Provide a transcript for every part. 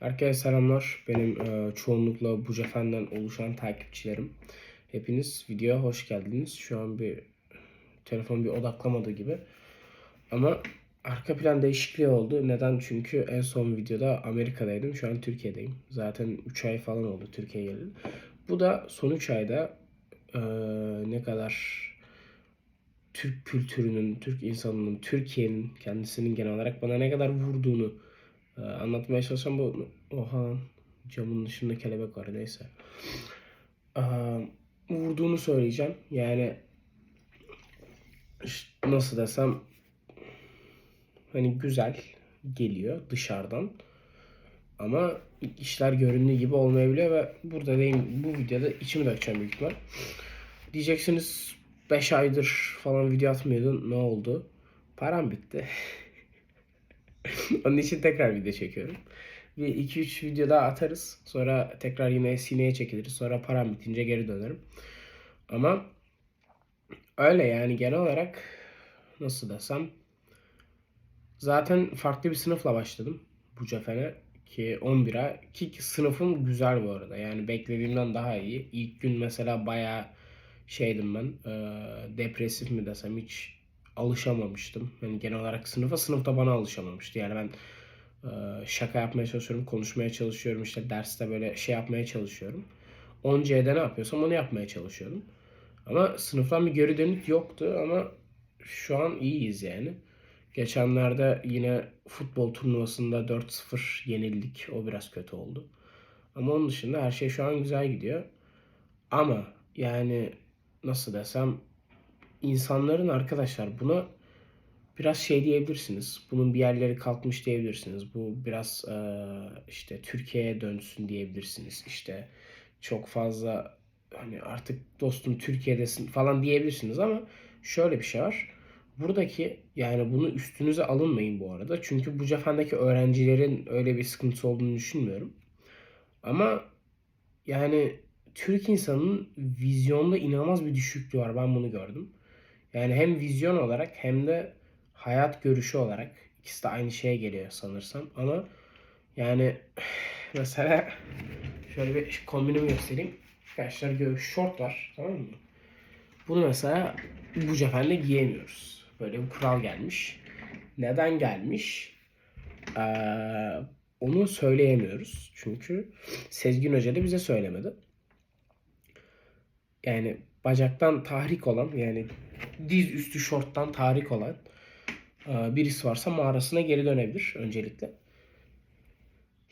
Herkese selamlar. Benim e, çoğunlukla Bucefen'den oluşan takipçilerim. Hepiniz videoya hoş geldiniz. Şu an bir telefon bir odaklamadı gibi. Ama arka plan değişikliği oldu. Neden? Çünkü en son videoda Amerika'daydım. Şu an Türkiye'deyim. Zaten 3 ay falan oldu Türkiye'ye geldim. Bu da son 3 ayda e, ne kadar Türk kültürünün, Türk insanının, Türkiye'nin kendisinin genel olarak bana ne kadar vurduğunu ee, anlatmaya çalışsam bu oha camın dışında kelebek var neyse. Ee, vurduğunu söyleyeceğim. Yani nasıl desem hani güzel geliyor dışarıdan. Ama işler göründüğü gibi olmayabiliyor ve burada deyim bu videoda içimi dökeceğim büyük ihtimal. Diyeceksiniz 5 aydır falan video atmıyordun ne oldu? Param bitti. Onun için tekrar video çekiyorum. Bir 2-3 video daha atarız. Sonra tekrar yine sineye çekiliriz. Sonra param bitince geri dönerim. Ama öyle yani genel olarak nasıl desem zaten farklı bir sınıfla başladım bu cefene ki 11'e ki sınıfım güzel bu arada. Yani beklediğimden daha iyi. İlk gün mesela bayağı şeydim ben e, depresif mi desem hiç alışamamıştım. Yani genel olarak sınıfa sınıfta bana alışamamıştı. Yani ben e, şaka yapmaya çalışıyorum, konuşmaya çalışıyorum. işte derste böyle şey yapmaya çalışıyorum. 10C'de ne yapıyorsam onu yapmaya çalışıyordum. Ama sınıftan bir geri dönük yoktu ama şu an iyiyiz yani. Geçenlerde yine futbol turnuvasında 4-0 yenildik. O biraz kötü oldu. Ama onun dışında her şey şu an güzel gidiyor. Ama yani nasıl desem insanların arkadaşlar buna biraz şey diyebilirsiniz. Bunun bir yerleri kalkmış diyebilirsiniz. Bu biraz e, işte Türkiye'ye dönsün diyebilirsiniz. İşte çok fazla hani artık dostum Türkiye'desin falan diyebilirsiniz ama şöyle bir şey var. Buradaki yani bunu üstünüze alınmayın bu arada. Çünkü bu cefendeki öğrencilerin öyle bir sıkıntısı olduğunu düşünmüyorum. Ama yani Türk insanının vizyonda inanılmaz bir düşüklüğü var. Ben bunu gördüm. Yani hem vizyon olarak hem de hayat görüşü olarak ikisi de aynı şeye geliyor sanırsam. Ama yani mesela şöyle bir kombinimi göstereyim. Arkadaşlar göğüs şort var tamam mı? Bunu mesela bu cefende giyemiyoruz. Böyle bir kural gelmiş. Neden gelmiş? Ee, onu söyleyemiyoruz. Çünkü Sezgin Hoca da bize söylemedi. Yani bacaktan tahrik olan yani diz üstü şorttan tahrik olan e, birisi varsa mağarasına geri dönebilir öncelikle.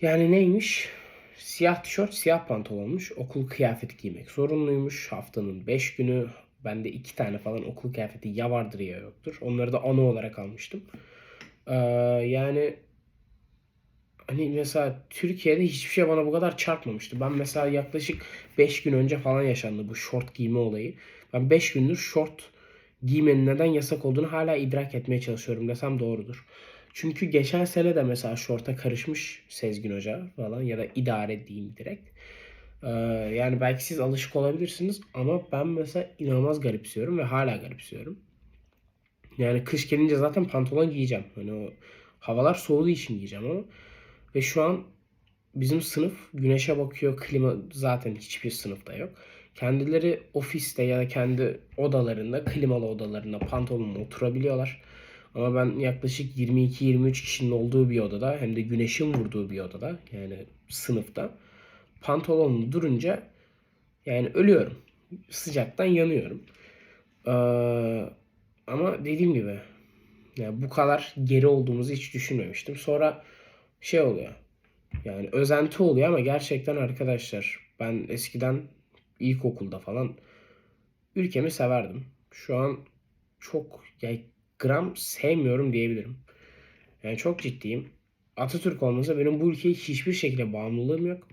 Yani neymiş? Siyah tişört, siyah pantolonmuş. Okul kıyafeti giymek zorunluymuş. Haftanın 5 günü bende 2 tane falan okul kıyafeti ya vardır ya yoktur. Onları da ana olarak almıştım. Ee, yani hani mesela Türkiye'de hiçbir şey bana bu kadar çarpmamıştı. Ben mesela yaklaşık 5 gün önce falan yaşandı bu şort giyme olayı. Ben 5 gündür şort giymenin neden yasak olduğunu hala idrak etmeye çalışıyorum desem doğrudur. Çünkü geçen sene de mesela şorta karışmış Sezgin Hoca falan ya da idare diyeyim direkt. Ee, yani belki siz alışık olabilirsiniz ama ben mesela inanılmaz garipsiyorum ve hala garipsiyorum. Yani kış gelince zaten pantolon giyeceğim. Hani o havalar soğuduğu için giyeceğim ama ve şu an bizim sınıf güneşe bakıyor. Klima zaten hiçbir sınıfta yok. Kendileri ofiste ya da kendi odalarında, klimalı odalarında pantolonla oturabiliyorlar. Ama ben yaklaşık 22-23 kişinin olduğu bir odada hem de güneşin vurduğu bir odada yani sınıfta pantolonlu durunca yani ölüyorum. Sıcaktan yanıyorum. Ee, ama dediğim gibi yani bu kadar geri olduğumuzu hiç düşünmemiştim. Sonra şey oluyor. Yani özenti oluyor ama gerçekten arkadaşlar ben eskiden ilkokulda falan ülkemi severdim. Şu an çok yani gram sevmiyorum diyebilirim. Yani çok ciddiyim. Atatürk olmasa benim bu ülkeye hiçbir şekilde bağımlılığım yok.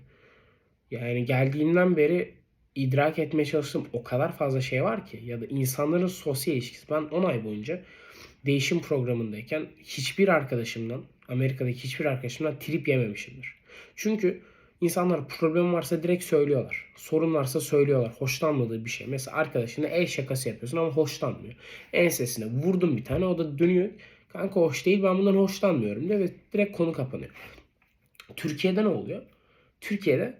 Yani geldiğimden beri idrak etmeye çalıştığım o kadar fazla şey var ki ya da insanların sosyal ilişkisi. Ben 10 ay boyunca değişim programındayken hiçbir arkadaşımdan Amerika'daki hiçbir arkadaşımdan trip yememişimdir. Çünkü insanlar problem varsa direkt söylüyorlar. Sorun varsa söylüyorlar. Hoşlanmadığı bir şey. Mesela arkadaşına el şakası yapıyorsun ama hoşlanmıyor. Ensesine vurdum bir tane o da dönüyor. Kanka hoş değil ben bundan hoşlanmıyorum diyor ve direkt konu kapanıyor. Türkiye'de ne oluyor? Türkiye'de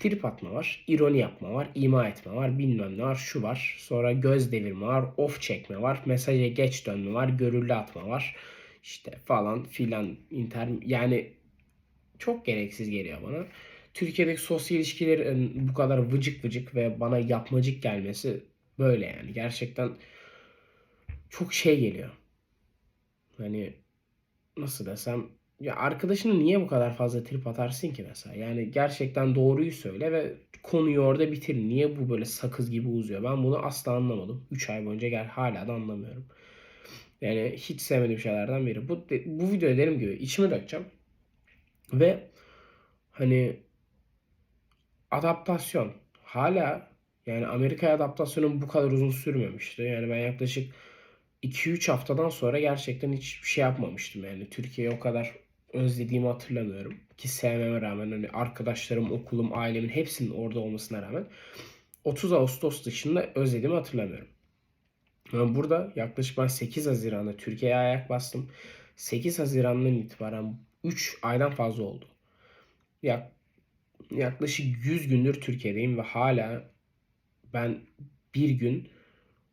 trip atma var, ironi yapma var, ima etme var, bilmem ne var, şu var. Sonra göz devirme var, off çekme var, mesaja geç dönme var, görüllü atma var. İşte falan filan inter yani çok gereksiz geliyor bana. Türkiye'deki sosyal ilişkilerin bu kadar vıcık vıcık ve bana yapmacık gelmesi böyle yani. Gerçekten çok şey geliyor. Hani nasıl desem ya arkadaşını niye bu kadar fazla trip atarsın ki mesela? Yani gerçekten doğruyu söyle ve konuyu orada bitir. Niye bu böyle sakız gibi uzuyor? Ben bunu asla anlamadım. 3 ay boyunca gel hala da anlamıyorum. Yani hiç sevmediğim şeylerden biri. Bu, bu videoya dediğim gibi içimi dökeceğim. Ve hani adaptasyon hala yani Amerika'ya adaptasyonun bu kadar uzun sürmemişti. Yani ben yaklaşık 2-3 haftadan sonra gerçekten hiçbir şey yapmamıştım. Yani Türkiye'yi o kadar özlediğimi hatırlamıyorum. Ki sevmeme rağmen hani arkadaşlarım, okulum, ailemin hepsinin orada olmasına rağmen 30 Ağustos dışında özlediğimi hatırlamıyorum. Yani burada yaklaşık ben 8 Haziran'da Türkiye'ye ayak bastım. 8 Haziran'dan itibaren 3 aydan fazla oldu. Ya yaklaşık 100 gündür Türkiye'deyim ve hala ben bir gün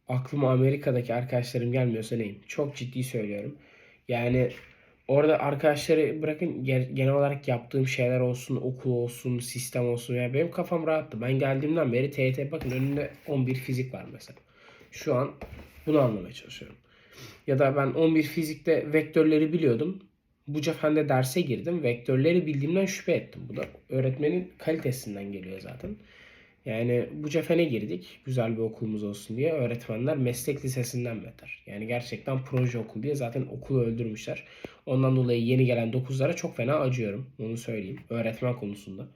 aklıma Amerika'daki arkadaşlarım gelmiyorsa neyim? Çok ciddi söylüyorum. Yani orada arkadaşları bırakın genel olarak yaptığım şeyler olsun, okul olsun, sistem olsun. Yani benim kafam rahattı. Ben geldiğimden beri TYT bakın önünde 11 fizik var mesela. Şu an bunu anlamaya çalışıyorum. Ya da ben 11 fizikte vektörleri biliyordum. Bu cefende derse girdim. Vektörleri bildiğimden şüphe ettim. Bu da öğretmenin kalitesinden geliyor zaten. Yani bu cefene girdik. Güzel bir okulumuz olsun diye. Öğretmenler meslek lisesinden beter. Yani gerçekten proje okul diye zaten okulu öldürmüşler. Ondan dolayı yeni gelen 9'lara çok fena acıyorum. Onu söyleyeyim. Öğretmen konusunda.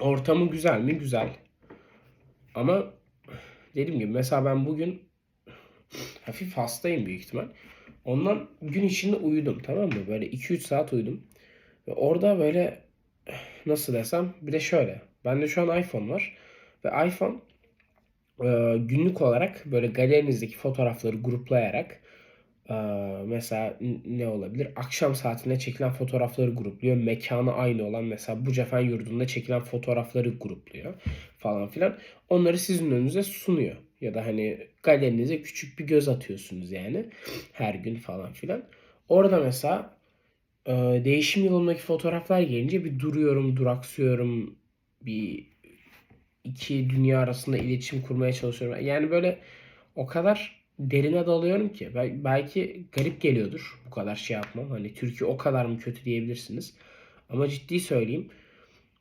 Ortamı güzel mi? Güzel. Ama dediğim gibi mesela ben bugün hafif hastayım büyük ihtimal. Ondan gün içinde uyudum tamam mı? Böyle 2-3 saat uyudum. Ve orada böyle nasıl desem bir de şöyle. Bende şu an iPhone var. Ve iPhone e, günlük olarak böyle galerinizdeki fotoğrafları gruplayarak e, mesela ne olabilir? Akşam saatinde çekilen fotoğrafları grupluyor. Mekanı aynı olan mesela bu cefen yurdunda çekilen fotoğrafları grupluyor falan filan. Onları sizin önünüze sunuyor. Ya da hani galerinize küçük bir göz atıyorsunuz yani her gün falan filan. Orada mesela e, değişim yılındaki fotoğraflar gelince bir duruyorum, duraksıyorum. Bir iki dünya arasında iletişim kurmaya çalışıyorum. Yani böyle o kadar derine dalıyorum ki belki garip geliyordur bu kadar şey yapmam. Hani Türkiye o kadar mı kötü diyebilirsiniz. Ama ciddi söyleyeyim.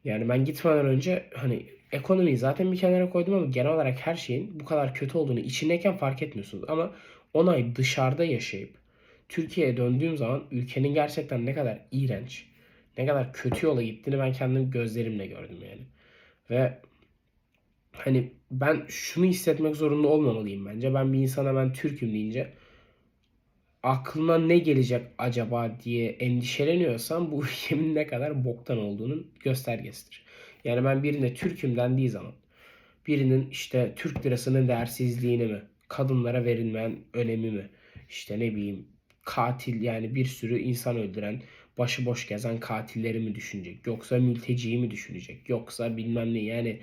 Yani ben gitmeden önce hani ekonomiyi zaten bir kenara koydum ama genel olarak her şeyin bu kadar kötü olduğunu içindeyken fark etmiyorsunuz. Ama 10 ay dışarıda yaşayıp Türkiye'ye döndüğüm zaman ülkenin gerçekten ne kadar iğrenç, ne kadar kötü yola gittiğini ben kendim gözlerimle gördüm yani. Ve hani ben şunu hissetmek zorunda olmamalıyım bence. Ben bir insana ben Türk'üm deyince aklına ne gelecek acaba diye endişeleniyorsam bu ülkemin ne kadar boktan olduğunun göstergesidir. Yani ben birine Türk'üm dendiği zaman birinin işte Türk lirasının değersizliğini mi, kadınlara verilmeyen önemi mi, işte ne bileyim katil yani bir sürü insan öldüren, başıboş gezen katilleri mi düşünecek, yoksa mülteciyi mi düşünecek, yoksa bilmem ne yani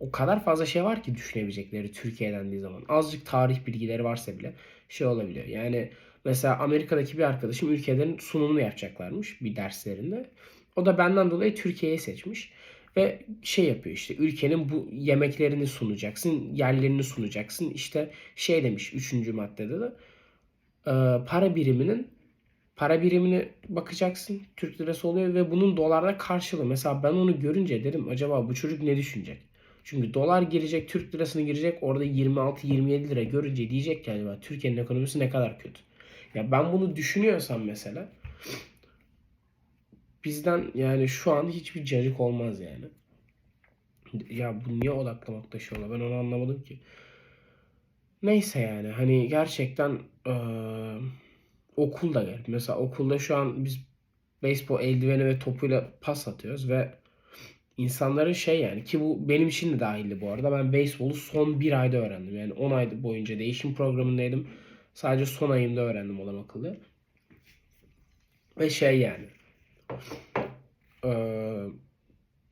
o kadar fazla şey var ki düşünebilecekleri Türkiye dendiği zaman. Azıcık tarih bilgileri varsa bile şey olabiliyor. Yani mesela Amerika'daki bir arkadaşım ülkelerin sunumunu yapacaklarmış bir derslerinde. O da benden dolayı Türkiye'yi seçmiş. Ve şey yapıyor işte ülkenin bu yemeklerini sunacaksın, yerlerini sunacaksın. İşte şey demiş 3. maddede de e, para biriminin para birimine bakacaksın. Türk lirası oluyor ve bunun dolarda karşılığı. Mesela ben onu görünce dedim acaba bu çocuk ne düşünecek? Çünkü dolar girecek, Türk lirasını girecek. Orada 26-27 lira görünce diyecek ki acaba Türkiye'nin ekonomisi ne kadar kötü. Ya ben bunu düşünüyorsam mesela bizden yani şu an hiçbir cacık olmaz yani. Ya bu niye odaklamak taşıyorlar ben onu anlamadım ki. Neyse yani hani gerçekten ee, okul da garip. Mesela okulda şu an biz beyzbol eldiveni ve topuyla pas atıyoruz ve insanların şey yani ki bu benim için de dahildi bu arada. Ben beyzbolu son bir ayda öğrendim. Yani 10 ay boyunca değişim programındaydım. Sadece son ayımda öğrendim olan akıllı. Ve şey yani e,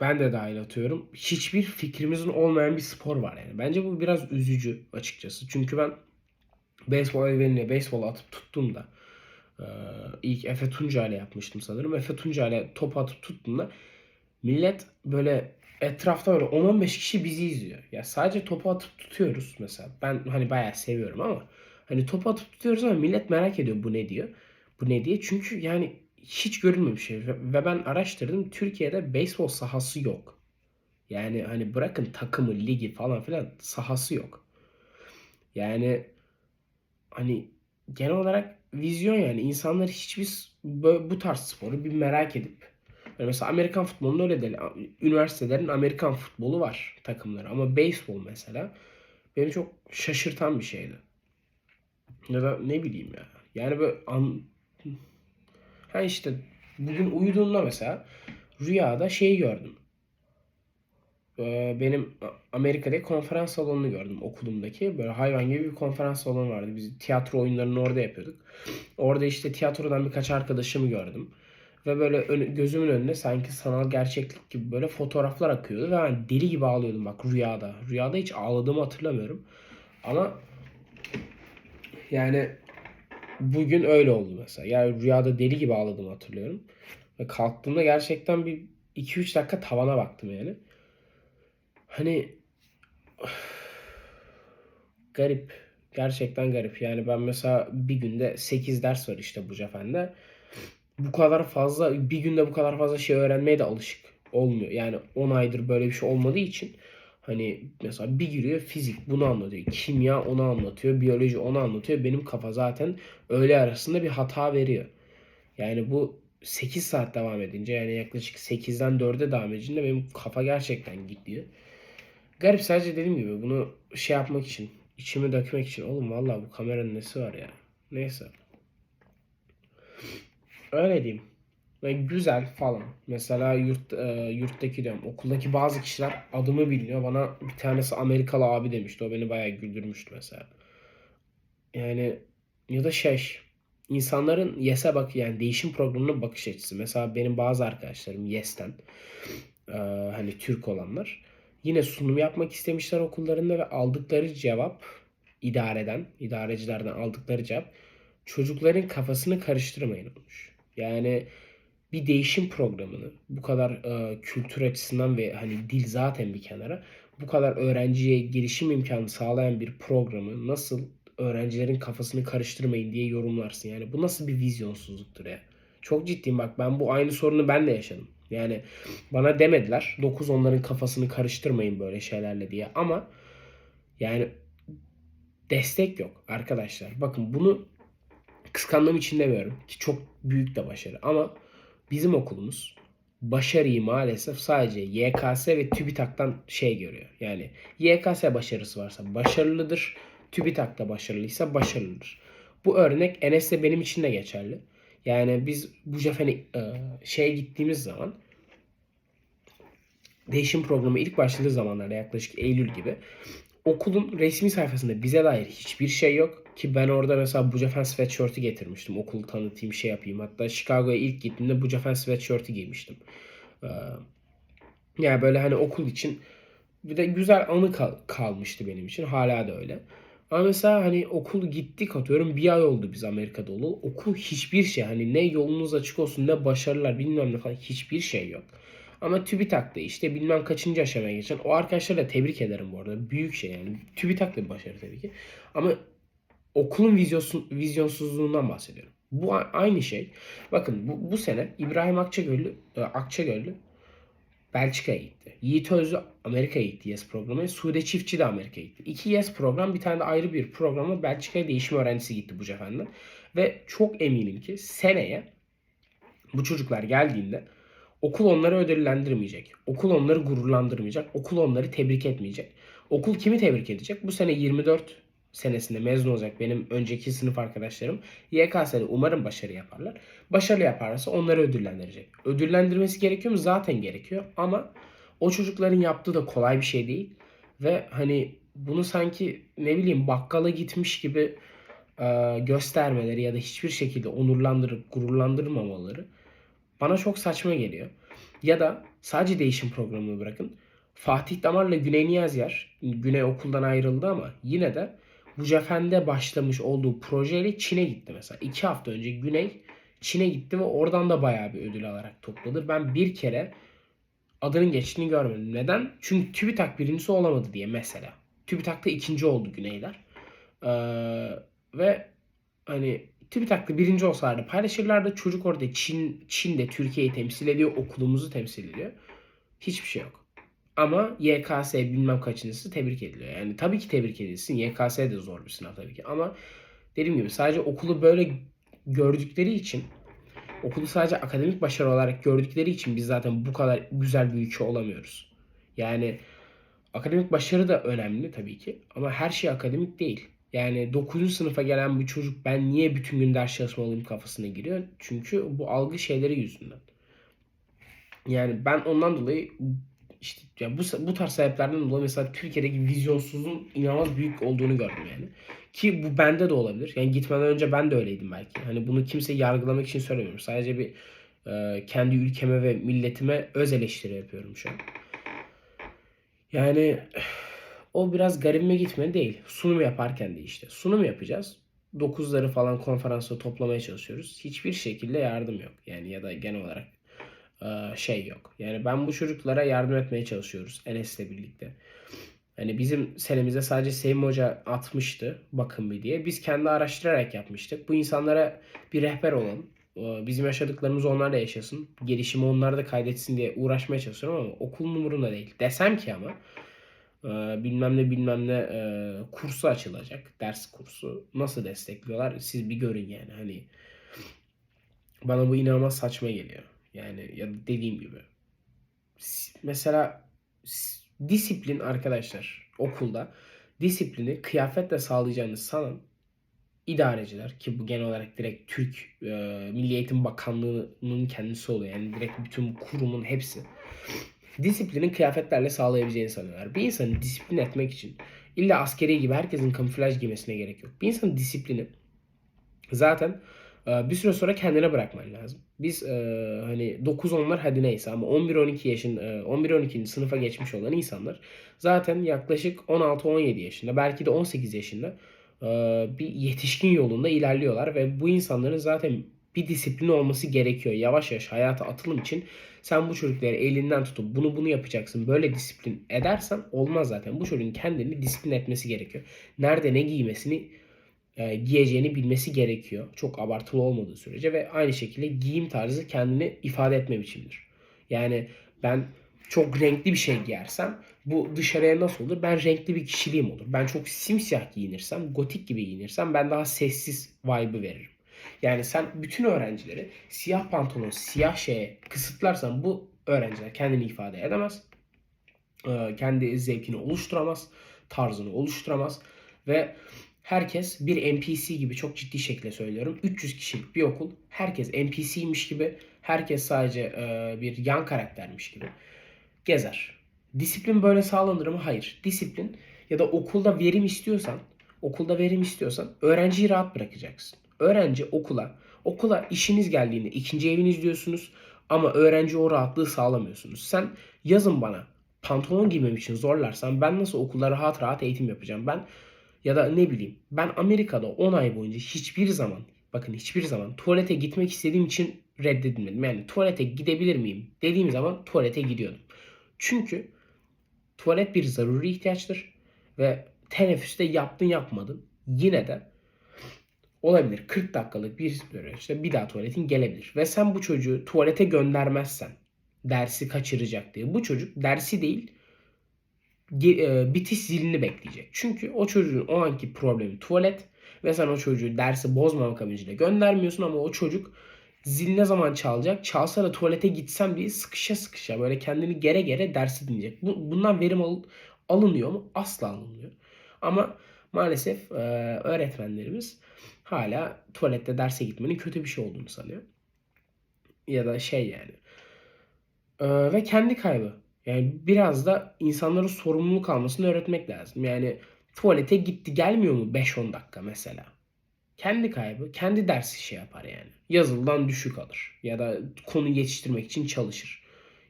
ben de dahil atıyorum. Hiçbir fikrimizin olmayan bir spor var yani. Bence bu biraz üzücü açıkçası. Çünkü ben beyzbol eldivenine beyzbol atıp tuttuğumda ilk Efe Tunca yapmıştım sanırım. Efe Tunca top atıp tuttuğumda millet böyle etrafta böyle 10-15 kişi bizi izliyor. Ya sadece topu atıp tutuyoruz mesela. Ben hani bayağı seviyorum ama hani topu atıp tutuyoruz ama millet merak ediyor bu ne diyor. Bu ne diye. Çünkü yani hiç görülmemiş şey. Ve ben araştırdım. Türkiye'de beyzbol sahası yok. Yani hani bırakın takımı, ligi falan filan sahası yok. Yani hani genel olarak vizyon yani insanlar hiçbir bu tarz sporu bir merak edip yani mesela Amerikan futbolunda öyle değil. Üniversitelerin Amerikan futbolu var takımları ama beyzbol mesela beni çok şaşırtan bir şeydi. Ya da ne bileyim ya. Yani böyle an... Ha işte bugün uyuduğumda mesela rüyada şeyi gördüm. Benim Amerika'daki konferans salonunu gördüm okulumdaki. Böyle hayvan gibi bir konferans salonu vardı. Biz tiyatro oyunlarını orada yapıyorduk. Orada işte tiyatrodan birkaç arkadaşımı gördüm. Ve böyle ön- gözümün önüne sanki sanal gerçeklik gibi böyle fotoğraflar akıyordu. Ve ben deli gibi ağlıyordum bak rüyada. Rüyada hiç ağladığımı hatırlamıyorum. Ama yani bugün öyle oldu mesela. Yani rüyada deli gibi ağladığımı hatırlıyorum. Ve kalktığımda gerçekten bir 2-3 dakika tavana baktım yani. Hani garip. Gerçekten garip. Yani ben mesela bir günde 8 ders var işte bu Cefen'de. Bu kadar fazla bir günde bu kadar fazla şey öğrenmeye de alışık olmuyor. Yani 10 aydır böyle bir şey olmadığı için hani mesela bir giriyor fizik bunu anlatıyor. Kimya onu anlatıyor. Biyoloji onu anlatıyor. Benim kafa zaten öğle arasında bir hata veriyor. Yani bu 8 saat devam edince yani yaklaşık 8'den 4'e devam edince benim kafa gerçekten gidiyor. Garip sadece dediğim gibi bunu şey yapmak için, içimi dökmek için. Oğlum vallahi bu kameranın nesi var ya. Neyse. Öyle diyeyim. Ve güzel falan. Mesela yurt e, yurttaki diyorum okuldaki bazı kişiler adımı bilmiyor. Bana bir tanesi Amerikalı abi demişti. O beni bayağı güldürmüştü mesela. Yani ya da şey insanların YES'e bak yani değişim programına bakış açısı. Mesela benim bazı arkadaşlarım YES'ten e, hani Türk olanlar yine sunum yapmak istemişler okullarında ve aldıkları cevap idareden, idarecilerden aldıkları cevap çocukların kafasını karıştırmayın olmuş. Yani bir değişim programını bu kadar e, kültür açısından ve hani dil zaten bir kenara bu kadar öğrenciye girişim imkanı sağlayan bir programı nasıl öğrencilerin kafasını karıştırmayın diye yorumlarsın. Yani bu nasıl bir vizyonsuzluktur ya. Çok ciddiyim bak ben bu aynı sorunu ben de yaşadım. Yani bana demediler 9 onların kafasını karıştırmayın böyle şeylerle diye ama yani destek yok arkadaşlar. Bakın bunu kıskandığım için demiyorum ki çok büyük de başarı ama bizim okulumuz başarıyı maalesef sadece YKS ve TÜBİTAK'tan şey görüyor. Yani YKS başarısı varsa başarılıdır. TÜBİTAK da başarılıysa başarılıdır. Bu örnek Enes'le benim için de geçerli. Yani biz bu e, şeye gittiğimiz zaman değişim programı ilk başladığı zamanlarda yaklaşık Eylül gibi okulun resmi sayfasında bize dair hiçbir şey yok. Ki ben orada mesela Bucafen sweatshirt'ü getirmiştim. Okulu tanıtayım şey yapayım. Hatta Chicago'ya ilk gittiğimde Bucafen sweatshirt'ü giymiştim. Ee, yani böyle hani okul için bir de güzel anı kal- kalmıştı benim için. Hala da öyle. Ama mesela hani okul gittik atıyorum bir ay oldu biz Amerika'da olalı. Okul hiçbir şey hani ne yolunuz açık olsun ne başarılar bilmem ne falan hiçbir şey yok. Ama TÜBİTAK'ta işte bilmem kaçıncı aşamaya geçen o arkadaşları da tebrik ederim bu arada. Büyük şey yani. TÜBİTAK da bir başarı tabii ki. Ama okulun vizyonsu, vizyonsuzluğundan bahsediyorum. Bu aynı şey. Bakın bu, bu sene İbrahim Akçagöllü, e, Akçagöllü Belçika'ya gitti. Yiğit Özlü Amerika'ya gitti YES programı. Sude Çiftçi de Amerika'ya gitti. İki YES program bir tane de ayrı bir programla Belçika'ya değişim öğrencisi gitti bu cefenden. Ve çok eminim ki seneye bu çocuklar geldiğinde okul onları ödüllendirmeyecek. Okul onları gururlandırmayacak. Okul onları tebrik etmeyecek. Okul kimi tebrik edecek? Bu sene 24 senesinde mezun olacak benim önceki sınıf arkadaşlarım. YKS'de umarım başarı yaparlar. Başarılı yaparlarsa onları ödüllendirecek. Ödüllendirmesi gerekiyor mu? Zaten gerekiyor. Ama o çocukların yaptığı da kolay bir şey değil. Ve hani bunu sanki ne bileyim bakkala gitmiş gibi e, göstermeleri ya da hiçbir şekilde onurlandırıp gururlandırmamaları bana çok saçma geliyor. Ya da sadece değişim programını bırakın. Fatih Damar'la Güney Niyaziyer, Güney okuldan ayrıldı ama yine de Bucefen'de başlamış olduğu projeyle Çin'e gitti mesela. İki hafta önce Güney Çin'e gitti ve oradan da bayağı bir ödül alarak topladı. Ben bir kere adının geçtiğini görmedim. Neden? Çünkü TÜBİTAK birincisi olamadı diye mesela. TÜBİTAK'ta ikinci oldu Güneyler. Ee, ve hani TÜBİTAK'ta birinci olsaydı paylaşırlardı. Çocuk orada Çin, Çin'de Türkiye'yi temsil ediyor. Okulumuzu temsil ediyor. Hiçbir şey yok. Ama YKS bilmem kaçıncısı tebrik ediliyor. Yani tabii ki tebrik edilsin. YKS de zor bir sınav tabii ki. Ama dediğim gibi sadece okulu böyle gördükleri için okulu sadece akademik başarı olarak gördükleri için biz zaten bu kadar güzel bir ülke olamıyoruz. Yani akademik başarı da önemli tabii ki ama her şey akademik değil. Yani 9. sınıfa gelen bir çocuk ben niye bütün gün ders çalışmalıyım kafasına giriyor. Çünkü bu algı şeyleri yüzünden. Yani ben ondan dolayı işte ya bu, bu tarz sebeplerden dolayı mesela Türkiye'deki vizyonsuzluğun inanılmaz büyük olduğunu gördüm yani. Ki bu bende de olabilir. Yani gitmeden önce ben de öyleydim belki. Hani bunu kimse yargılamak için söylemiyorum. Sadece bir e, kendi ülkeme ve milletime öz eleştiri yapıyorum şu an. Yani o biraz garibime gitmedi değil. Sunum yaparken de işte. Sunum yapacağız. Dokuzları falan konferansta toplamaya çalışıyoruz. Hiçbir şekilde yardım yok. Yani ya da genel olarak şey yok. Yani ben bu çocuklara yardım etmeye çalışıyoruz Enes'le birlikte. Hani bizim senemizde sadece Sevim Hoca atmıştı bakın bir diye. Biz kendi araştırarak yapmıştık. Bu insanlara bir rehber olalım. E, Bizim yaşadıklarımız onlar da yaşasın. Gelişimi onlar da kaydetsin diye uğraşmaya çalışıyorum ama okulun umurunda değil. Desem ki ama e, bilmem ne bilmem ne e, kursu açılacak. Ders kursu. Nasıl destekliyorlar siz bir görün yani. Hani bana bu inanılmaz saçma geliyor. Yani ya dediğim gibi. Mesela disiplin arkadaşlar okulda disiplini kıyafetle sağlayacağını sanan idareciler ki bu genel olarak direkt Türk e, Milli Eğitim Bakanlığı'nın kendisi oluyor. Yani direkt bütün kurumun hepsi. Disiplinin kıyafetlerle sağlayabileceğini sanıyorlar. Bir insanı disiplin etmek için illa askeri gibi herkesin kamuflaj giymesine gerek yok. Bir insanın disiplini zaten bir süre sonra kendine bırakman lazım. Biz e, hani 9-10'lar hadi neyse ama 11-12 yaşın e, 11-12. sınıfa geçmiş olan insanlar zaten yaklaşık 16-17 yaşında belki de 18 yaşında e, bir yetişkin yolunda ilerliyorlar ve bu insanların zaten bir disiplini olması gerekiyor. Yavaş yavaş hayata atılım için sen bu çocukları elinden tutup bunu bunu yapacaksın böyle disiplin edersen olmaz zaten. Bu çocuğun kendini disiplin etmesi gerekiyor. Nerede ne giymesini e, giyeceğini bilmesi gerekiyor. Çok abartılı olmadığı sürece ve aynı şekilde giyim tarzı kendini ifade etme biçimidir. Yani ben çok renkli bir şey giyersem bu dışarıya nasıl olur? Ben renkli bir kişiliğim olur. Ben çok simsiyah giyinirsem, gotik gibi giyinirsem ben daha sessiz vibe'ı veririm. Yani sen bütün öğrencileri siyah pantolon, siyah şeye kısıtlarsan bu öğrenciler kendini ifade edemez. E, kendi zevkini oluşturamaz, tarzını oluşturamaz ve herkes bir NPC gibi çok ciddi şekilde söylüyorum. 300 kişilik bir okul. Herkes NPC'ymiş gibi. Herkes sadece e, bir yan karaktermiş gibi gezer. Disiplin böyle sağlanır mı? Hayır. Disiplin ya da okulda verim istiyorsan, okulda verim istiyorsan öğrenciyi rahat bırakacaksın. Öğrenci okula, okula işiniz geldiğinde ikinci eviniz diyorsunuz ama öğrenci o rahatlığı sağlamıyorsunuz. Sen yazın bana pantolon giymem için zorlarsan ben nasıl okulda rahat rahat eğitim yapacağım? Ben ya da ne bileyim ben Amerika'da 10 ay boyunca hiçbir zaman bakın hiçbir zaman tuvalete gitmek istediğim için reddedilmedim. Yani tuvalete gidebilir miyim dediğim zaman tuvalete gidiyordum. Çünkü tuvalet bir zaruri ihtiyaçtır ve teneffüste yaptın yapmadın yine de olabilir 40 dakikalık bir süreçte bir daha tuvaletin gelebilir. Ve sen bu çocuğu tuvalete göndermezsen dersi kaçıracak diye. Bu çocuk dersi değil bitiş zilini bekleyecek. Çünkü o çocuğun o anki problemi tuvalet ve sen o çocuğu dersi bozmamak amacıyla göndermiyorsun ama o çocuk zil ne zaman çalacak? Çalsa da tuvalete gitsen bir sıkışa sıkışa böyle kendini gere gere dersi dinleyecek. Bu, bundan verim al, alınıyor mu? Asla alınmıyor. Ama maalesef e, öğretmenlerimiz hala tuvalette derse gitmenin kötü bir şey olduğunu sanıyor. Ya da şey yani. E, ve kendi kaybı. Yani biraz da insanların sorumluluk almasını öğretmek lazım. Yani tuvalete gitti gelmiyor mu 5-10 dakika mesela? Kendi kaybı, kendi dersi şey yapar yani. Yazıldan düşük alır ya da konu geçiştirmek için çalışır.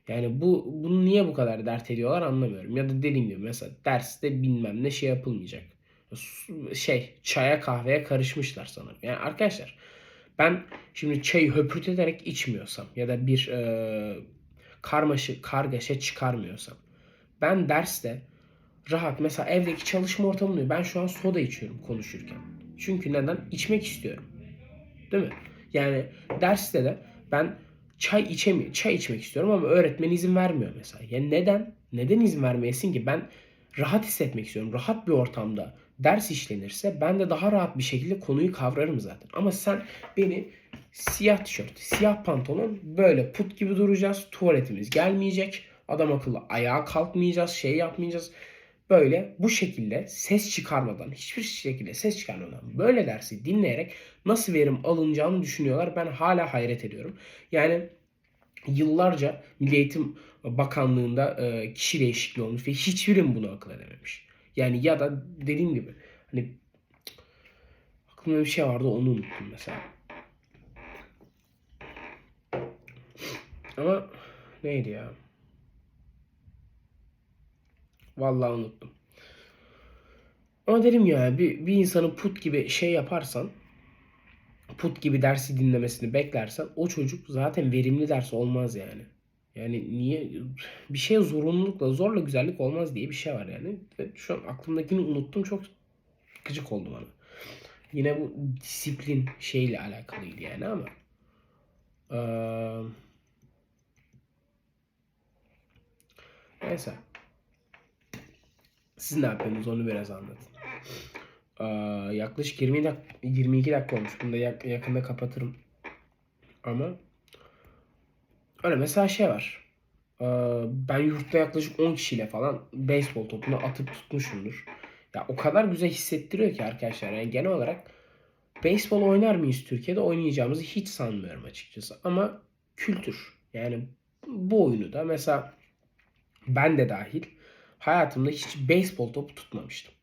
Yani bu bunu niye bu kadar dert ediyorlar anlamıyorum. Ya da dediğim gibi mesela derste bilmem ne şey yapılmayacak. Şey çaya kahveye karışmışlar sanırım. Yani arkadaşlar ben şimdi çayı höpürteterek içmiyorsam ya da bir e, karmaşı kargaşa çıkarmıyorsam ben derste rahat mesela evdeki çalışma ortamında ben şu an soda içiyorum konuşurken. Çünkü neden? İçmek istiyorum. Değil mi? Yani derste de ben çay içemiyorum. Çay içmek istiyorum ama öğretmen izin vermiyor mesela. Yani neden? Neden izin vermeyesin ki? Ben rahat hissetmek istiyorum. Rahat bir ortamda ders işlenirse ben de daha rahat bir şekilde konuyu kavrarım zaten. Ama sen beni siyah tişört, siyah pantolon böyle put gibi duracağız. Tuvaletimiz gelmeyecek. Adam akıllı ayağa kalkmayacağız, şey yapmayacağız. Böyle bu şekilde ses çıkarmadan, hiçbir şekilde ses çıkarmadan böyle dersi dinleyerek nasıl verim alınacağını düşünüyorlar. Ben hala hayret ediyorum. Yani yıllarca Milli Eğitim Bakanlığı'nda e, kişi değişikliği olmuş ve hiçbirim bunu akıl edememiş. Yani ya da dediğim gibi hani aklımda bir şey vardı onu unuttum mesela. Ama neydi ya? Vallahi unuttum. Ama dedim ya bir, bir insanın put gibi şey yaparsan put gibi dersi dinlemesini beklersen o çocuk zaten verimli ders olmaz yani. Yani niye bir şey zorunlulukla zorla güzellik olmaz diye bir şey var yani. Ve şu an aklımdakini unuttum çok gıcık oldu bana. Yine bu disiplin şeyle alakalıydı yani ama eee neyse. Siz ne yapıyorsunuz onu biraz anlatın. Ee, yaklaşık 20 dak 22 dakika olmuş. Bunu da yak- yakında kapatırım. Ama öyle mesela şey var. Ee, ben yurtta yaklaşık 10 kişiyle falan beyzbol topunu atıp tutmuşumdur. Ya o kadar güzel hissettiriyor ki arkadaşlar. Yani genel olarak beyzbol oynar mıyız Türkiye'de? Oynayacağımızı hiç sanmıyorum açıkçası. Ama kültür. Yani bu oyunu da mesela ben de dahil hayatımda hiç beyzbol topu tutmamıştım.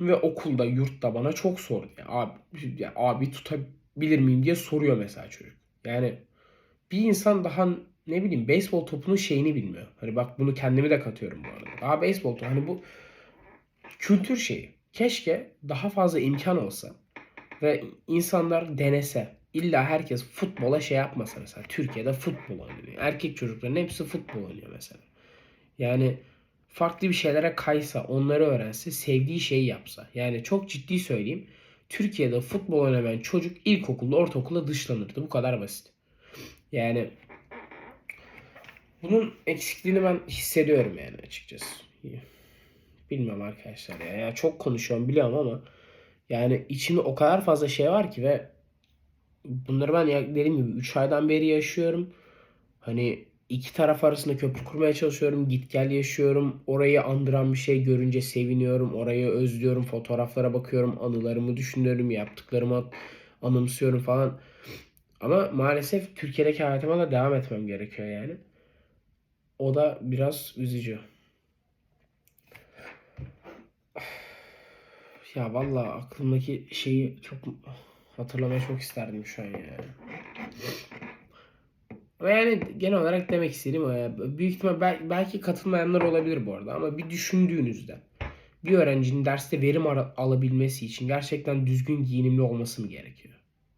Ve okulda, yurtta bana çok sordu. Ya, abi, ya, abi tutabilir miyim diye soruyor mesela çocuk. Yani bir insan daha ne bileyim beyzbol topunun şeyini bilmiyor. Hani bak bunu kendimi de katıyorum bu arada. Daha beyzbol topu hani bu kültür şeyi. Keşke daha fazla imkan olsa ve insanlar denese. İlla herkes futbola şey yapmasa mesela. Türkiye'de futbol oynuyor. Erkek çocukların hepsi futbol oynuyor mesela. Yani farklı bir şeylere kaysa, onları öğrense, sevdiği şeyi yapsa. Yani çok ciddi söyleyeyim. Türkiye'de futbol oynamayan çocuk ilkokulda, ortaokulda dışlanırdı. Bu kadar basit. Yani bunun eksikliğini ben hissediyorum yani açıkçası. Bilmiyorum arkadaşlar ya. Yani çok konuşuyorum biliyorum ama yani içinde o kadar fazla şey var ki ve bunları ben dediğim gibi 3 aydan beri yaşıyorum. Hani iki taraf arasında köprü kurmaya çalışıyorum. Git gel yaşıyorum. Orayı andıran bir şey görünce seviniyorum. Orayı özlüyorum. Fotoğraflara bakıyorum. Anılarımı düşünüyorum. Yaptıklarımı anımsıyorum falan. Ama maalesef Türkiye'deki hayatıma da devam etmem gerekiyor yani. O da biraz üzücü. Ya vallahi aklımdaki şeyi çok hatırlamayı çok isterdim şu an ya. Ama yani genel olarak demek istediğim o ya. Büyük ihtimal bel- belki katılmayanlar olabilir bu arada ama bir düşündüğünüzde bir öğrencinin derste verim alabilmesi için gerçekten düzgün giyinimli olması mı gerekiyor?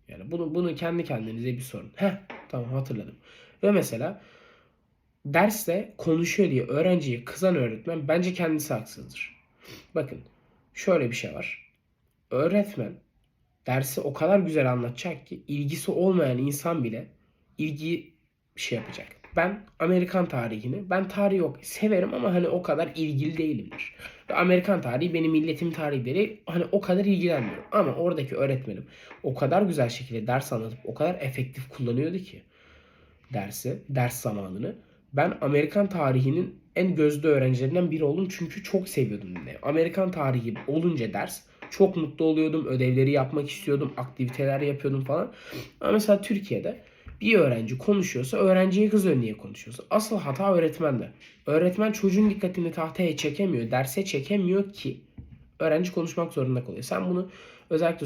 Yani bunu bunu kendi kendinize bir sorun. Heh tamam hatırladım. Ve mesela derste konuşuyor diye öğrenciye kızan öğretmen bence kendisi haksızdır. Bakın şöyle bir şey var. Öğretmen dersi o kadar güzel anlatacak ki ilgisi olmayan insan bile ilgiyi şey yapacak. Ben Amerikan tarihini, ben tarih yok severim ama hani o kadar ilgili değilimdir. Ve Amerikan tarihi benim milletim tarihleri hani o kadar ilgilenmiyorum. Ama oradaki öğretmenim o kadar güzel şekilde ders anlatıp o kadar efektif kullanıyordu ki dersi, ders zamanını. Ben Amerikan tarihinin en gözde öğrencilerinden biri oldum çünkü çok seviyordum dinlemeyi. Amerikan tarihi olunca ders çok mutlu oluyordum. Ödevleri yapmak istiyordum. Aktiviteler yapıyordum falan. Ama mesela Türkiye'de bir öğrenci konuşuyorsa öğrenciye kızıyor niye konuşuyorsa. Asıl hata öğretmende. Öğretmen çocuğun dikkatini tahtaya çekemiyor, derse çekemiyor ki öğrenci konuşmak zorunda kalıyor. Sen bunu özellikle